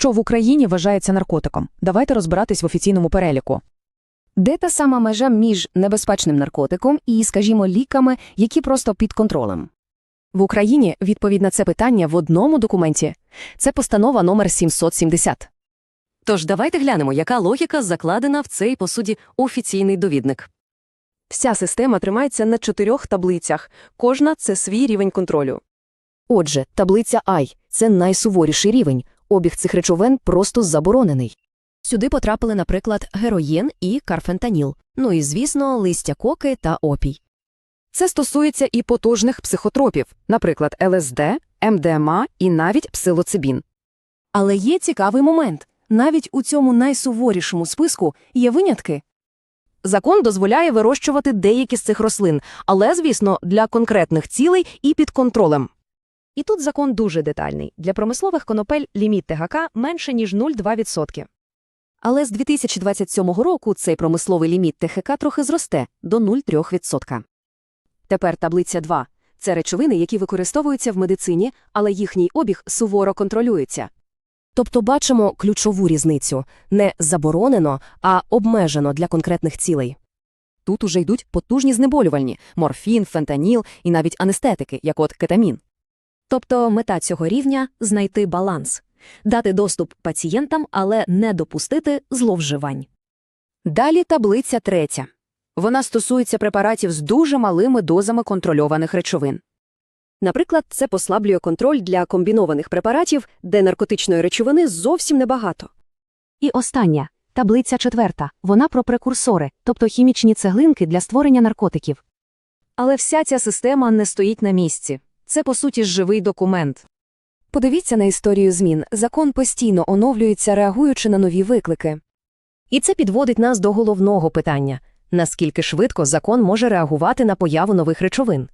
Що в Україні вважається наркотиком? Давайте розбиратись в офіційному переліку. Де та сама межа між небезпечним наркотиком і, скажімо, ліками, які просто під контролем? В Україні відповідь на це питання в одному документі. Це постанова номер 770. Тож давайте глянемо, яка логіка закладена в цей, по суті, офіційний довідник. Вся система тримається на чотирьох таблицях. Кожна – це свій рівень контролю. Отже, таблиця I – це найсуворіший рівень. Обіг цих речовин просто заборонений. Сюди потрапили, наприклад, героїн і карфентаніл, ну і, звісно, листя коки та опій. Це стосується і потужних психотропів, наприклад, ЛСД, МДМА і навіть псилоцибін. Але є цікавий момент. Навіть у цьому найсуворішому списку є винятки. Закон дозволяє вирощувати деякі з цих рослин, але, звісно, для конкретних цілей і під контролем. І тут закон дуже детальний. Для промислових конопель ліміт ТГК менше, ніж 0,2%. Але з 2027 року цей промисловий ліміт ТХК трохи зросте до 0,3%. Тепер таблиця 2. Це речовини, які використовуються в медицині, але їхній обіг суворо контролюється. Тобто бачимо ключову різницю – не заборонено, а обмежено для конкретних цілей. Тут уже йдуть потужні знеболювальні – морфін, фентаніл і навіть анестетики, як от кетамін. Тобто мета цього рівня – знайти баланс. Дати доступ пацієнтам, але не допустити зловживань. Далі таблиця третя. Вона стосується препаратів з дуже малими дозами контрольованих речовин. Наприклад, це послаблює контроль для комбінованих препаратів, де наркотичної речовини зовсім небагато. І остання – таблиця четверта. Вона про прекурсори, тобто хімічні цеглинки для створення наркотиків. Але вся ця система не стоїть на місці. Це, по суті, живий документ. Подивіться на історію змін. Закон постійно оновлюється, реагуючи на нові виклики. І це підводить нас до головного питання – наскільки швидко закон може реагувати на появу нових речовин?